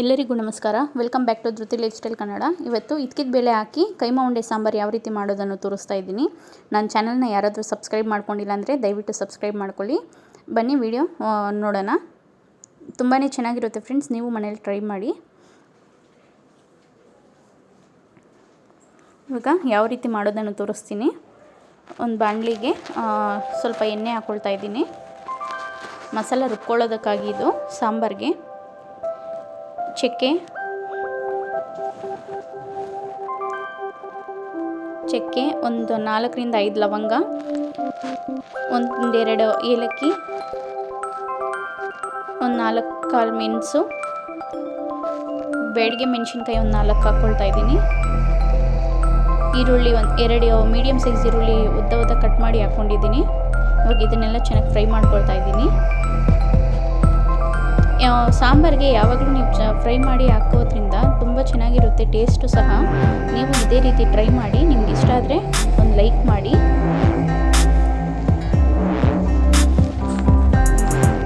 ಎಲ್ಲರಿಗೂ ನಮಸ್ಕಾರ. Welcome back to Dhruti lifestyle Kannada ಇವತ್ತು ಇದ್ಕಿದ ಬೇಳೆ ಹಾಕಿ ಕೈಮಾ ಉಂಡೆ ಸಾಂಬಾರು ಯಾವ ರೀತಿ ಮಾಡೋದನ್ನು ತೋರಿಸ್ತಾ ಇದ್ದೀನಿ. ನನ್ನ ಚಾನಲ್ನ ಯಾರಾದರೂ ಸಬ್ಸ್ಕ್ರೈಬ್ ಮಾಡ್ಕೊಂಡಿಲ್ಲ ಅಂದರೆ ದಯವಿಟ್ಟು ಸಬ್ಸ್ಕ್ರೈಬ್ ಮಾಡ್ಕೊಳ್ಳಿ. ಬನ್ನಿ ವಿಡಿಯೋ ನೋಡೋಣ. ತುಂಬಾ ಚೆನ್ನಾಗಿರುತ್ತೆ ಫ್ರೆಂಡ್ಸ್ ನೀವು ಮನೇಲಿ ಟ್ರೈ ಮಾಡಿ. ಇವಾಗ ಯಾವ ರೀತಿ ಮಾಡೋದನ್ನು ತೋರಿಸ್ತೀನಿ. ಒಂದು ಬಾಣಲಿಗೆ ಸ್ವಲ್ಪ ಎಣ್ಣೆ ಹಾಕ್ಕೊಳ್ತಾ ಇದ್ದೀನಿ. ಮಸಾಲ ರುಬ್ಕೊಳ್ಳೋದಕ್ಕಾಗಿ ಇದು ಸಾಂಬಾರಿಗೆ. ಚಕ್ಕೆ ಚಕ್ಕೆ ಒಂದು ನಾಲ್ಕರಿಂದ ಐದು ಲವಂಗ ಒಂದೆರಡು ಏಲಕ್ಕಿ, ಒಂದು ನಾಲ್ಕು ಕಾಲು ಮೆಣಸು, ಬೇಡಿಗೆ ಮೆಣಸಿನ್ಕಾಯಿ ಒಂದು ನಾಲ್ಕು ಹಾಕ್ಕೊಳ್ತಾ ಇದ್ದೀನಿ. ಈರುಳ್ಳಿ ಒಂದು ಎರಡು ಮೀಡಿಯಮ್ ಸೈಜ್ ಈರುಳ್ಳಿ ಉದ್ದ ಉದ್ದ ಕಟ್ ಮಾಡಿ ಹಾಕ್ಕೊಂಡಿದ್ದೀನಿ ಇವಾಗ ಇದನ್ನೆಲ್ಲ ಚೆನ್ನಾಗಿ ಫ್ರೈ ಮಾಡ್ಕೊಳ್ತಾ ಇದ್ದೀನಿ. ಸಾಂಬಾರಿಗೆ ಯಾವಾಗಲೂ ನೀವು ಚ, ಫ್ರೈ ಮಾಡಿ ಹಾಕೋದ್ರಿಂದ ತುಂಬ ಚೆನ್ನಾಗಿರುತ್ತೆ ಟೇಸ್ಟು ಸಹ. ನೀವು ಇದೇ ರೀತಿ ಟ್ರೈ ಮಾಡಿ, ನಿಮ್ಗೆ ಇಷ್ಟ ಆದರೆ ಒಂದು ಲೈಕ್ ಮಾಡಿ.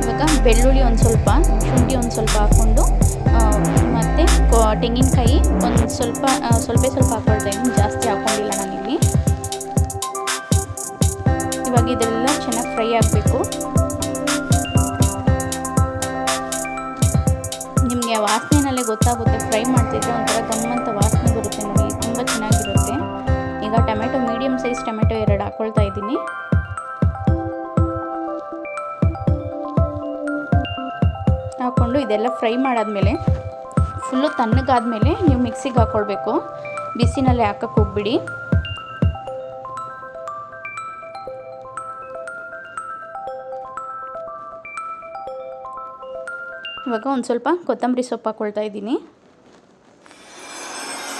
ಇವಾಗ ಬೆಳ್ಳುಳ್ಳಿ ಒಂದು ಸ್ವಲ್ಪ, ಶುಂಠಿ ಒಂದು ಸ್ವಲ್ಪ ಹಾಕ್ಕೊಂಡು ಮತ್ತು ತೆಂಗಿನಕಾಯಿ ಒಂದು ಸ್ವಲ್ಪ ಸ್ವಲ್ಪ ಸ್ವಲ್ಪ ಹಾಕ್ಕೊಳ್ತಾ ಜಾಸ್ತಿ ಹಾಕ್ಕೊಂಡಿಲ್ಲ ನಾನಿಲ್ಲಿ ಸೈಜ್ ಟೊಮೆಟೊ ಎರಡು ಹಾಕ್ಕೊಳ್ತಾ ಇದ್ದೀನಿ. ಹಾಕ್ಕೊಂಡು ಇದೆಲ್ಲ ಫ್ರೈ ಮಾಡಾದ್ಮೇಲೆ ಫುಲ್ಲು ತಣ್ಣಗಾದ್ಮೇಲೆ ನೀವು ಮಿಕ್ಸಿಗೆ ಹಾಕ್ಕೊಳ್ಬೇಕು ಬಿಸಿನಲ್ಲೇ ಹಾಕಕ್ಕೆ ಹೋಗ್ಬಿಡಿ. ಇವಾಗ ಒಂದು ಸ್ವಲ್ಪ ಕೊತ್ತಂಬರಿ ಸೊಪ್ಪು ಹಾಕ್ಕೊಳ್ತಾ ಇದ್ದೀನಿ.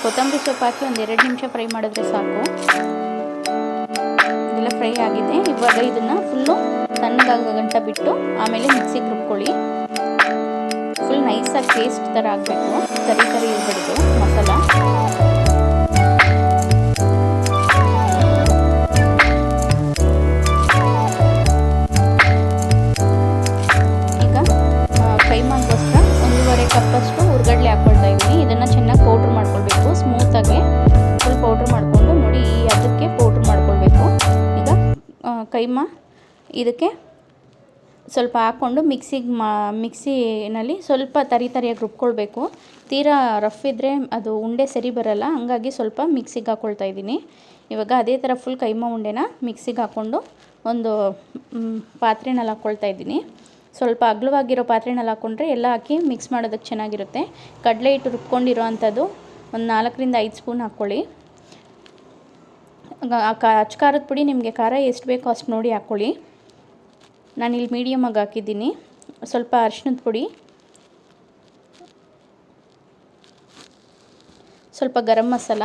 ಕೊತ್ತಂಬರಿ ಸೊಪ್ಪು ಹಾಕಿ ಒಂದು ಎರಡು ನಿಮಿಷ ಫ್ರೈ ಮಾಡಿದ್ರೆ ಸಾಕು. ಫ್ರೈ ಆಗಿದೆ. ಇವಾಗ ಇದನ್ನು ಫುಲ್ಲು ತಣ್ಣಗಾಗೋ ಗಂಟ ಬಿಟ್ಟು ಆಮೇಲೆ ಮಿಕ್ಸಿಗೆ ರುಬ್ಕೊಳ್ಳಿ. ಫುಲ್ ನೈಸಾಗಿ ಟೇಸ್ಟ್ ಥರ ಆಗಬೇಕು. ಕರಿ ತರಿ ಇರಬಾರ್ದು ಮಸಾಲ. ಇದಕ್ಕೆ ಸ್ವಲ್ಪ ಹಾಕ್ಕೊಂಡು ಮಿಕ್ಸಿಗೆ ಮಾ, ಮಿಕ್ಸಿನಲ್ಲಿ ಸ್ವಲ್ಪ ತರಿ ತರಿಯಾಗಿ ರುಬ್ಕೊಳ್ಬೇಕು. ತೀರಾ ರಫ್ ಇದ್ದರೆ ಅದು ಉಂಡೆ ಸರಿ ಬರಲ್ಲ, ಹಂಗಾಗಿ ಸ್ವಲ್ಪ ಮಿಕ್ಸಿಗೆ ಹಾಕ್ಕೊಳ್ತಾ ಇದ್ದೀನಿ. ಇವಾಗ ಅದೇ ಥರ ಫುಲ್ ಕೈಮ ಉಂಡೆನ ಮಿಕ್ಸಿಗೆ ಹಾಕ್ಕೊಂಡು ಒಂದು ಪಾತ್ರೆನಲ್ಲಿ ಹಾಕ್ಕೊಳ್ತಾ ಇದ್ದೀನಿ. ಸ್ವಲ್ಪ ಅಗಲವಾಗಿರೋ ಪಾತ್ರೆನಲ್ಲಿ ಹಾಕ್ಕೊಂಡ್ರೆ ಎಲ್ಲ ಹಾಕಿ ಮಿಕ್ಸ್ ಮಾಡೋದಕ್ಕೆ ಚೆನ್ನಾಗಿರುತ್ತೆ. ಕಡಲೆ ಹಿಟ್ಟು ರುಬ್ಕೊಂಡಿರೋ ಅಂಥದ್ದು ಒಂದು ನಾಲ್ಕರಿಂದ ಐದು ಸ್ಪೂನ್ ಹಾಕ್ಕೊಳ್ಳಿ. ಅಚ್ಚ ಖಾರದ ಪುಡಿ ನಿಮಗೆ ಖಾರ ಎಷ್ಟು ಬೇಕೋ ಅಷ್ಟು ನೋಡಿ ಹಾಕ್ಕೊಳ್ಳಿ. ನಾನಿಲ್ಲಿ ಮೀಡಿಯಮಾಗಿ ಹಾಕಿದ್ದೀನಿ. ಸ್ವಲ್ಪ ಅರಿಶಿನದ ಪುಡಿ. ಸ್ವಲ್ಪ ಗರಂ ಮಸಾಲ.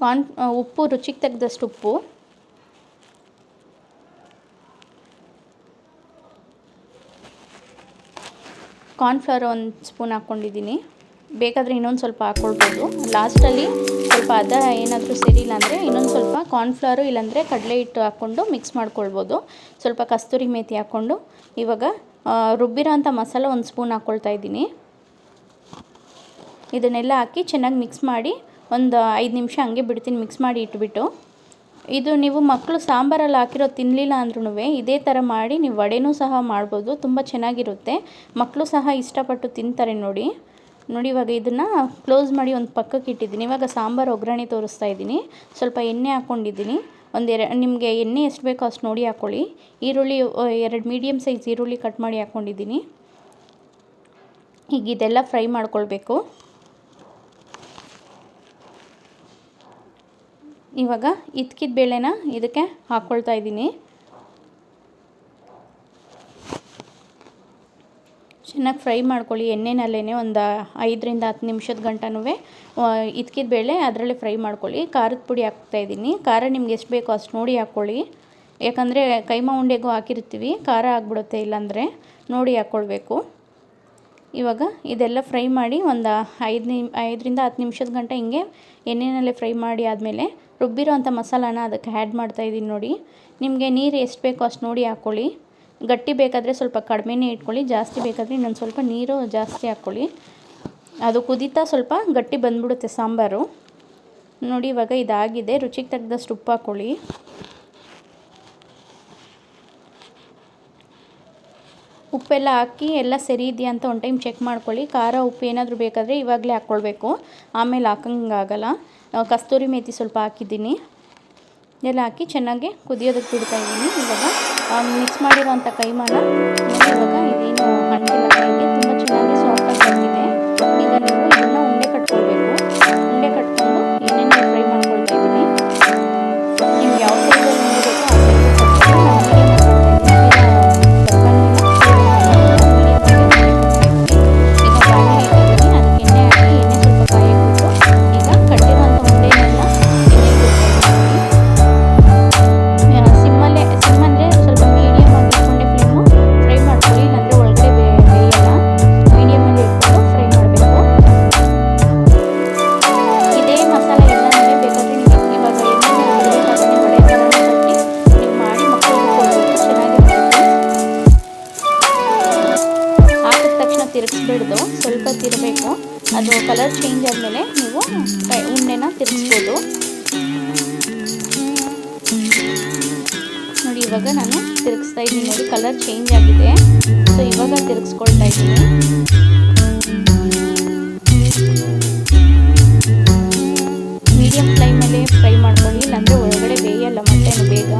ಕಾನ್ ಉಪ್ಪು, ರುಚಿಗೆ ತೆಗೆದಷ್ಟು ಉಪ್ಪು. ಕಾರ್ನ್ಫ್ಲವರ್ ಒಂದು ಸ್ಪೂನ್ ಹಾಕ್ಕೊಂಡಿದ್ದೀನಿ ಬೇಕಾದರೆ ಇನ್ನೊಂದು ಸ್ವಲ್ಪ ಹಾಕ್ಕೊಳ್ಬೋದು ಲಾಸ್ಟಲ್ಲಿ ಅದ ಏನಾದರೂ ಸರಿಯಿಲ್ಲ ಅಂದರೆ ಇನ್ನೊಂದು ಸ್ವಲ್ಪ ಕಾರ್ನ್ಫ್ಲವರು ಇಲ್ಲಾಂದರೆ ಕಡಲೆ ಹಿಟ್ಟು ಹಾಕ್ಕೊಂಡು ಮಿಕ್ಸ್ ಮಾಡ್ಕೊಳ್ಬೋದು. ಸ್ವಲ್ಪ ಕಸ್ತೂರಿ ಮೇಥಿ ಹಾಕ್ಕೊಂಡು. ಇವಾಗ ರುಬ್ಬಿರೋ ಅಂಥ ಮಸಾಲ ಒಂದು ಸ್ಪೂನ್ ಹಾಕ್ಕೊಳ್ತಾ ಇದ್ದೀನಿ. ಇದನ್ನೆಲ್ಲ ಹಾಕಿ ಚೆನ್ನಾಗಿ ಮಿಕ್ಸ್ ಮಾಡಿ ಒಂದು ಐದು ನಿಮಿಷ ಹಂಗೆ ಬಿಡ್ತೀನಿ ಮಿಕ್ಸ್ ಮಾಡಿ ಇಟ್ಬಿಟ್ಟು. ಇದು ನೀವು ಮಕ್ಕಳು ಸಾಂಬಾರಲ್ಲಿ ಹಾಕಿರೋ ತಿನ್ನಲಿಲ್ಲ ಅಂದ್ರೂ ಇದೇ ಥರ ಮಾಡಿ ನೀವು ವಡೆನೂ ಸಹ ಮಾಡ್ಬೋದು, ತುಂಬ ಚೆನ್ನಾಗಿರುತ್ತೆ. ಮಕ್ಕಳು ಸಹ ಇಷ್ಟಪಟ್ಟು ತಿಂತಾರೆ ನೋಡಿ. ನೋಡಿ, ಇವಾಗ ಇದನ್ನು ಕ್ಲೋಸ್ ಮಾಡಿ ಒಂದು ಪಕ್ಕಕ್ಕೆ ಇಟ್ಟಿದ್ದೀನಿ. ಇವಾಗ ಸಾಂಬಾರು ಒಗ್ಗರಣೆ ತೋರಿಸ್ತಾ ಇದ್ದೀನಿ. ಸ್ವಲ್ಪ ಎಣ್ಣೆ ಹಾಕ್ಕೊಂಡಿದ್ದೀನಿ ಒಂದು ಎರ, ನಿಮಗೆ ಎಣ್ಣೆ ಎಷ್ಟು ಬೇಕೋ ಅಷ್ಟು ನೋಡಿ ಹಾಕ್ಕೊಳ್ಳಿ ಈರುಳ್ಳಿ ಎರಡು ಮೀಡಿಯಮ್ ಸೈಜ್ ಈರುಳ್ಳಿ ಕಟ್ ಮಾಡಿ ಹಾಕ್ಕೊಂಡಿದ್ದೀನಿ ಈಗ ಇದೆಲ್ಲ ಫ್ರೈ ಮಾಡ್ಕೊಳ್ಬೇಕು. ಇವಾಗ ಇದ್ಕಿದ ಬೇಳೆನ ಇದಕ್ಕೆ ಹಾಕ್ಕೊಳ್ತಾ ಇದ್ದೀನಿ. ಚೆನ್ನಾಗಿ ಫ್ರೈ ಮಾಡ್ಕೊಳ್ಳಿ. ಎಣ್ಣೆನಲ್ಲೇ ಒಂದು ಐದರಿಂದ ಹತ್ತು ನಿಮಿಷದ ಗಂಟನೂ ಇದ್ಕಿದ ಬೇಳೆ ಅದರಲ್ಲೇ ಫ್ರೈ ಮಾಡ್ಕೊಳ್ಳಿ. ಖಾರದ ಪುಡಿ ಹಾಕ್ತಾಯಿದ್ದೀನಿ ಖಾರ ನಿಮ್ಗೆ ಎಷ್ಟು ಬೇಕೋ ಅಷ್ಟು ನೋಡಿ ಹಾಕ್ಕೊಳ್ಳಿ. ಯಾಕಂದರೆ ಕೈಮ ಉಂಡೆಗೂ ಹಾಕಿರ್ತೀವಿ. ಖಾರ ಆಗಿಬಿಡುತ್ತೆ ಇಲ್ಲಾಂದರೆ ನೋಡಿ ಹಾಕ್ಕೊಳ್ಬೇಕು. ಇವಾಗ ಇದೆಲ್ಲ ಫ್ರೈ ಮಾಡಿ ಒಂದು ಐದು ನಿಮ್, ಐದರಿಂದ ಹತ್ತು ನಿಮಿಷದ ಗಂಟೆ ಹಿಂಗೆ ಎಣ್ಣೆನಲ್ಲೇ ಫ್ರೈ ಮಾಡಿ ಆದಮೇಲೆ ರುಬ್ಬಿರೋ ಅಂಥ ಮಸಾಲಾನ ಅದಕ್ಕೆ ಆ್ಯಡ್ ಮಾಡ್ತಾಯಿದ್ದೀನಿ ನೋಡಿ. ನಿಮಗೆ ನೀರು ಎಷ್ಟು ಬೇಕೋ ಅಷ್ಟು ನೋಡಿ ಹಾಕ್ಕೊಳ್ಳಿ. ಗಟ್ಟಿ ಬೇಕಾದರೆ ಸ್ವಲ್ಪ ಕಡಿಮೆನೇ ಇಟ್ಕೊಳ್ಳಿ, ಜಾಸ್ತಿ ಬೇಕಾದರೆ ಇನ್ನೊಂದು ಸ್ವಲ್ಪ ನೀರು ಜಾಸ್ತಿ ಹಾಕ್ಕೊಳ್ಳಿ. ಅದು ಕುದೀತಾ ಸ್ವಲ್ಪ ಗಟ್ಟಿ ಬಂದ್ಬಿಡುತ್ತೆ ಸಾಂಬಾರು. ನೋಡಿ, ಇವಾಗ ಇದಾಗಿದೆ. ರುಚಿಗೆ ತಗ್ದಷ್ಟು ಉಪ್ಪು ಹಾಕ್ಕೊಳ್ಳಿ. ಉಪ್ಪೆಲ್ಲ ಹಾಕಿ ಎಲ್ಲ ಸರಿ ಇದೆಯಾ ಅಂತ ಒಂದು ಟೈಮ್ ಚೆಕ್ ಮಾಡ್ಕೊಳ್ಳಿ. ಖಾರ ಉಪ್ಪು ಏನಾದರೂ ಬೇಕಾದರೆ ಇವಾಗಲೇ ಹಾಕ್ಕೊಳ್ಬೇಕು. ಆಮೇಲೆ ಹಾಕಂಗಾಗಲ್ಲ ಕಸ್ತೂರಿ ಮೇಥಿ ಸ್ವಲ್ಪ ಹಾಕಿದ್ದೀನಿ. ಎಲ್ಲ ಹಾಕಿ ಚೆನ್ನಾಗಿ ಕುದಿಯೋದಕ್ಕೆ ಬಿಡ್ತಾ ಇದ್ದೀನಿ. ಇವಾಗ ಮಿಕ್ಸ್ ಮಾಡಿರುವಂಥ ಕೈಮಾನ. ಇವಾಗ ಇದೇನು ಅಂಟಿಲ್ಲ ಕೈಗೆ ತುಂಬ ಚೆನ್ನಾಗಿ ಸಾಫ್ಟಾಗಿ ಬಂದಿದೆ. ಇದನ್ನು ಉಂಡೆ ಅದು ಕಲರ್ ಚೇಂಜ್ ಆದಮೇಲೆ ನೀವು ಉಣ್ಣೆನ ತಿರುಗಿಸ್ಬೋದು ನೋಡಿ, ಇವಾಗ ನಾನು ತಿರುಗಿಸ್ತಾ ಇದ್ದೀನಿ. ನೋಡಿ ಕಲರ್ ಚೇಂಜ್ ಆಗಿದೆ. ಸೊ ಇವಾಗ ತಿರುಗಿಸ್ಕೊಳ್ತಾ ಇದ್ದೀನಿ. ಮೀಡಿಯಂ ಫ್ಲೇಮಲ್ಲಿ ಫ್ರೈ ಮಾಡ್ಕೊಳ್ಳಿ. ಇಲ್ಲಾಂದರೆ ಒಳಗಡೆ ಬೇಯಲ್ಲ ಮತ್ತೆ ಬೇಗ.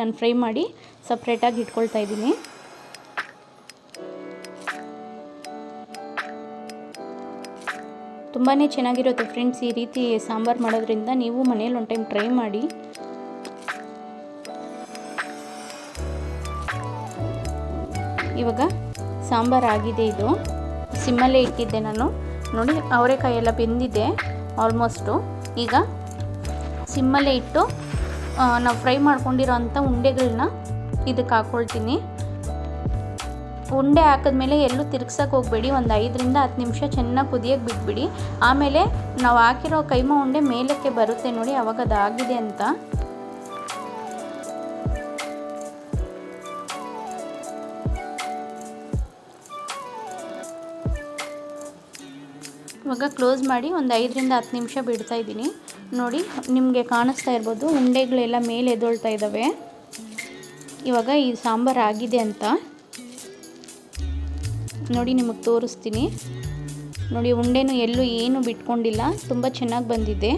ನಾನು ಫ್ರೈ ಮಾಡಿ ಸಪ್ರೇಟಾಗಿ ಇಟ್ಕೊಳ್ತಾ ಇದ್ದೀನಿ. ತುಂಬಾ ಚೆನ್ನಾಗಿರುತ್ತೆ ಫ್ರೆಂಡ್ಸ್ ಈ ರೀತಿ ಸಾಂಬಾರು ಮಾಡೋದ್ರಿಂದ ನೀವು ಮನೇಲಿ ಒಂದು ಟೈಮ್ ಟ್ರೈ ಮಾಡಿ. ಇವಾಗ ಸಾಂಬಾರು ಆಗಿದೆ ಇದು. ಸಿಮ್ಮಲ್ಲೇ ಇಟ್ಟಿದ್ದೆ ನಾನು. ನೋಡಿ ಅವರೆಕಾಯಿ ಎಲ್ಲ ಬೆಂದಿದೆ ಆಲ್ಮೋಸ್ಟು ಈಗ ಸಿಮ್ಮಲ್ಲೇ ಇಟ್ಟು ನಾವು ಫ್ರೈ ಮಾಡ್ಕೊಂಡಿರೋ ಅಂಥ ಉಂಡೆಗಳನ್ನ ಇದಕ್ಕೆ ಹಾಕ್ಕೊಳ್ತೀನಿ ಉಂಡೆ ಹಾಕಿದ್ಮೇಲೆ ಎಲ್ಲೂ ತಿರ್ಗ್ಸಕ್ಕೆ ಹೋಗಬೇಡಿ, ಒಂದು ಐದರಿಂದ ಹತ್ತು ನಿಮಿಷ ಚೆನ್ನಾಗಿ ಕುದಿಯೋಕೆ ಬಿಟ್ಬಿಡಿ. ಆಮೇಲೆ ನಾವು ಹಾಕಿರೋ ಕೈಮ ಉಂಡೆ ಮೇಲಕ್ಕೆ ಬರುತ್ತೆ ನೋಡಿ, ಅವಾಗ ಅದಾಗಿದೆ ಅಂತ. ಇವಾಗ ಕ್ಲೋಸ್ ಮಾಡಿ ಒಂದು ಐದರಿಂದ ಹತ್ತು ನಿಮಿಷ ಬಿಡ್ತಾ ಇದ್ದೀನಿ. ನೋಡಿ, ನಿಮಗೆ ಕಾಣಿಸ್ತಾ ಇರ್ಬೋದು, ಉಂಡೆಗಳೆಲ್ಲ ಮೇಲೆ ಎದೊಳ್ತಾ ಇದ್ದಾವೆ ಇವಾಗ ಈ ಸಾಂಬಾರು ಆಗಿದೆ ಅಂತ. ನೋಡಿ, ನಿಮಗೆ ತೋರಿಸ್ತೀನಿ. ನೋಡಿ, ಉಂಡೆನೂ ಎಲ್ಲೂ ಏನು ಬಿಟ್ಕೊಂಡಿಲ್ಲ, ತುಂಬ ಚೆನ್ನಾಗಿ ಬಂದಿದೆ.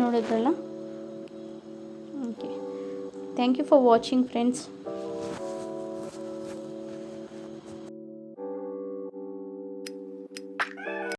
ನೋಡಿದ್ರಲ್ಲ? Okay. Thank you for watching friends